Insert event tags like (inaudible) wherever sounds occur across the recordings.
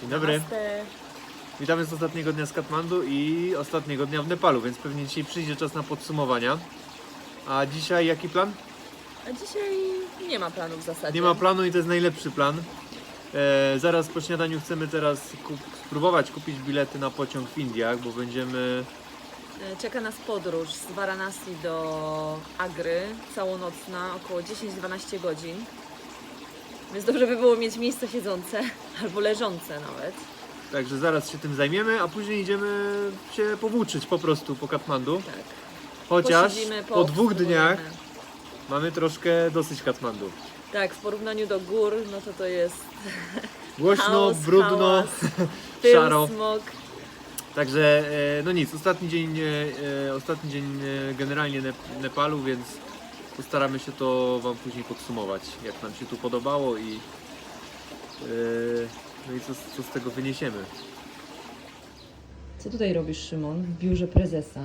Dzień dobry. Namaste. Witamy z ostatniego dnia z Katmandu i ostatniego dnia w Nepalu, więc pewnie dzisiaj przyjdzie czas na podsumowania. A dzisiaj jaki plan? A dzisiaj nie ma planu w zasadzie. Nie ma planu i to jest najlepszy plan. E, zaraz po śniadaniu chcemy teraz kup, spróbować kupić bilety na pociąg w Indiach, bo będziemy E, Czeka nas podróż z Varanasi do Agry, całonocna, około 10-12 godzin. Więc dobrze by było mieć miejsce siedzące (laughs) albo leżące nawet. Także zaraz się tym zajmiemy, a później idziemy się powłóczyć po prostu po Katmandu. Tak. Chociaż Posiedzimy, po dwóch dniach mamy troszkę dosyć Katmandu. Tak, w porównaniu do gór, no to to jest (laughs) Głośno, chaos, brudno, hałas, pył, (laughs) szaro. smog. Także e, no nic, ostatni dzień, e, e, ostatni dzień e, generalnie Nep Nepalu, więc postaramy się to Wam później podsumować, jak nam się tu podobało i e, no i co, z- co z tego wyniesiemy. Co tutaj robisz, Szymon, w biurze prezesa?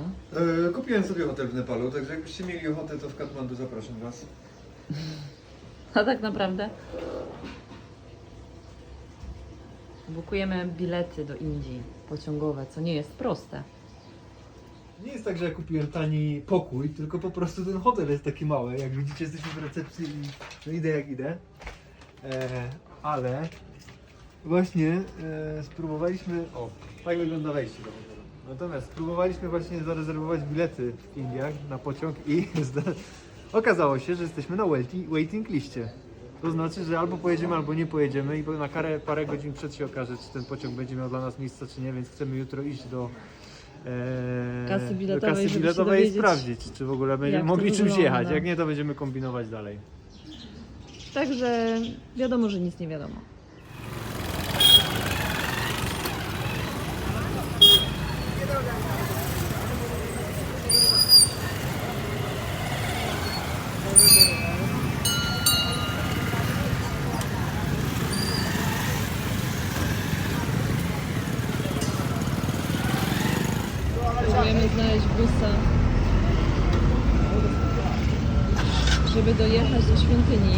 E, kupiłem sobie hotel w Nepalu, także jakbyście mieli ochotę, to w Katmandu zapraszam Was. (laughs) A tak naprawdę? Bukujemy bilety do Indii pociągowe, co nie jest proste. Nie jest tak, że ja kupiłem tani pokój, tylko po prostu ten hotel jest taki mały. Jak widzicie, jesteśmy w recepcji i no idę jak idę. E, ale właśnie e, spróbowaliśmy. O, tak wygląda wejście do hotelu. Natomiast spróbowaliśmy właśnie zarezerwować bilety w Indiach na pociąg i (laughs) okazało się, że jesteśmy na waiting, waiting liście. To znaczy, że albo pojedziemy, albo nie pojedziemy i na karę parę godzin przed się okaże, czy ten pociąg będzie miał dla nas miejsce, czy nie, więc chcemy jutro iść do e, Kasy do biletowej, kasy żeby się biletowej i sprawdzić, czy w ogóle będziemy jak mogli czymś jechać. Jak nie, to będziemy kombinować dalej. Także wiadomo, że nic nie wiadomo. Znaleźć busa, żeby dojechać do świątyni.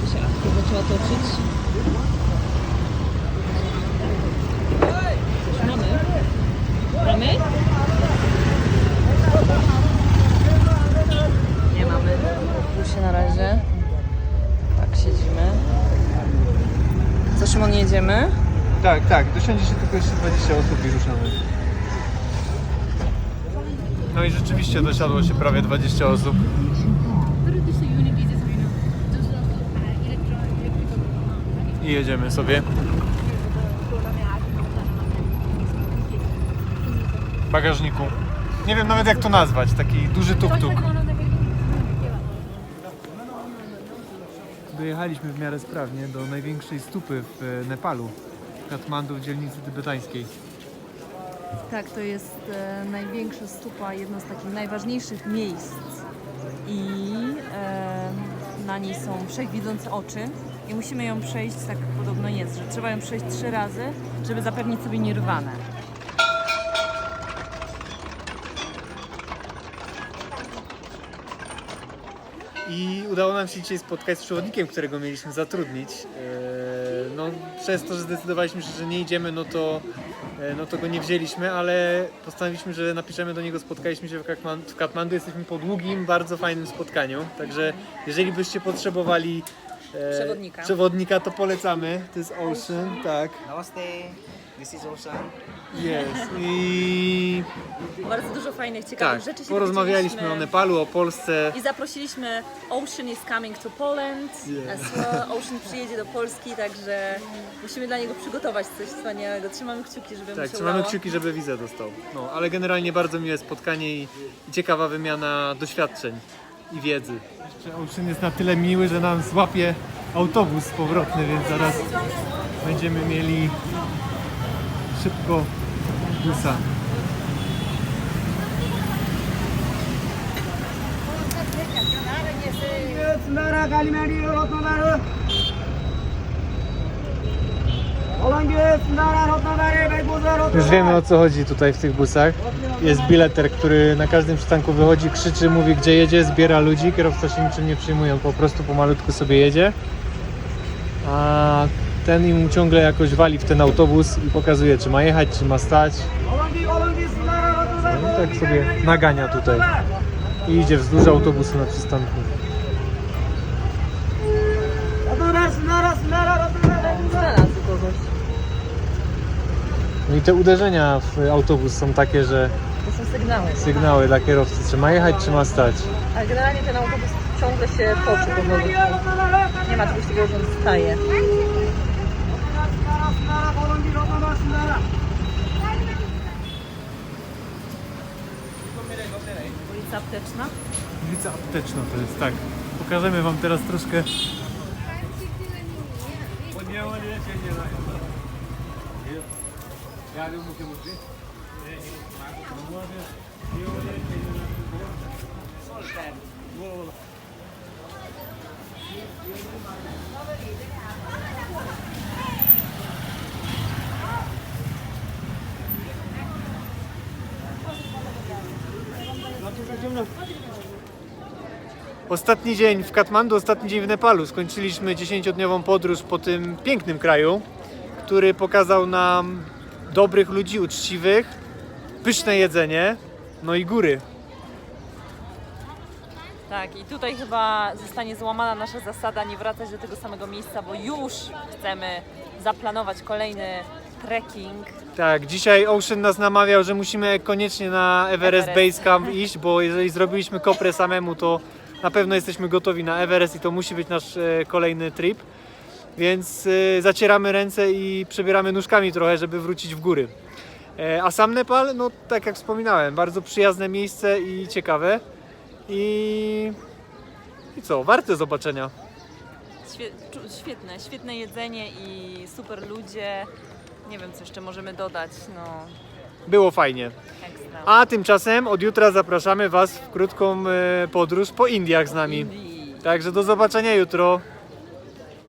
Tu się aktywo trzeba toczyć. Mamy? Nie mamy. Tu się na razie. Tak siedzimy. Co Szymon jedziemy? Tak, tak, dosiądzie się tylko jeszcze 20 osób i ruszamy. No i rzeczywiście dosiadło się prawie 20 osób. I jedziemy sobie. W bagażniku. Nie wiem nawet jak to nazwać, taki duży tuk-tuk. Dojechaliśmy w miarę sprawnie do największej stupy w e, Nepalu, Katmandu w dzielnicy tybetańskiej. Tak, to jest e, największa stupa, jedno z takich najważniejszych miejsc i e, na niej są wszechwidzące oczy i musimy ją przejść, tak podobno jest, że trzeba ją przejść trzy razy, żeby zapewnić sobie nirwanę. I udało nam się dzisiaj spotkać z przewodnikiem, którego mieliśmy zatrudnić. E, No, przez to, że zdecydowaliśmy się, że nie idziemy, no to, e, no to go nie wzięliśmy, ale postanowiliśmy, że napiszemy do niego. Spotkaliśmy się w, w Katmandu. Jesteśmy po długim, bardzo fajnym spotkaniu. Także jeżeli byście potrzebowali e, Przewodnika. przewodnika, to polecamy. To jest Ocean, tak. Namaste, this is Ocean. Jest. I Bardzo dużo fajnych, ciekawych tak, rzeczy się porozmawialiśmy dowiedzieliśmy. o Nepalu, o Polsce. I zaprosiliśmy Ocean is coming to Poland. Yeah. As well. Ocean przyjedzie do Polski, także musimy dla niego przygotować coś wspaniałego. Trzymamy kciuki, żeby mu Tak, się trzymamy udało. kciuki, żeby wizę dostał. No, ale generalnie bardzo miłe spotkanie i, i ciekawa wymiana doświadczeń i wiedzy. Jeszcze Ocean jest na tyle miły, że nam złapie autobus powrotny, więc zaraz będziemy mieli szybko busa. Już wiemy o co chodzi tutaj w tych busach. Jest bileter, który na każdym przystanku wychodzi, krzyczy, mówi gdzie jedzie, zbiera ludzi. Kierowca się niczym nie przyjmują, po prostu pomalutku sobie jedzie. a ten im ciągle jakoś wali w ten autobus i pokazuje, czy ma jechać, czy ma stać. No i tak sobie nagania tutaj i idzie wzdłuż autobusu na przystanku. Znalazł kogoś. No i te uderzenia w autobus są takie, że To są sygnały. sygnały dla kierowcy, czy ma jechać, czy ma stać. Ale generalnie ten autobus ciągle się toczy powolutku. Nie ma czegoś takiego, że on staje. Ulica Apteczna. Ulica apteczna to jest, tak. Pokażemy Wam teraz troszkę. Ostatni dzień w Katmandu, ostatni dzień w Nepalu. Skończyliśmy 10-dniową podróż po tym pięknym kraju, który pokazał nam dobrych ludzi, uczciwych, pyszne jedzenie, no i góry. Tak, i tutaj chyba zostanie złamana nasza zasada nie wracać do tego samego miejsca, bo już chcemy zaplanować kolejny trekking. Tak, dzisiaj Ocean nas namawiał, że musimy koniecznie na Everest, Everest. Base Camp iść, bo jeżeli zrobiliśmy koprę samemu, to na pewno jesteśmy gotowi na Everest i to musi być nasz e, kolejny trip. Więc e, zacieramy ręce i przebieramy nóżkami trochę, żeby wrócić w góry. E, a sam Nepal, no tak jak wspominałem, bardzo przyjazne miejsce i ciekawe. I, i co, warte zobaczenia. Świe, czu- świetne, świetne jedzenie i super ludzie. Nie wiem, co jeszcze możemy dodać. No, Było fajnie. ekstra. A tymczasem od jutra zapraszamy Was w krótką e, podróż po Indiach z nami. Indii. Także do zobaczenia jutro.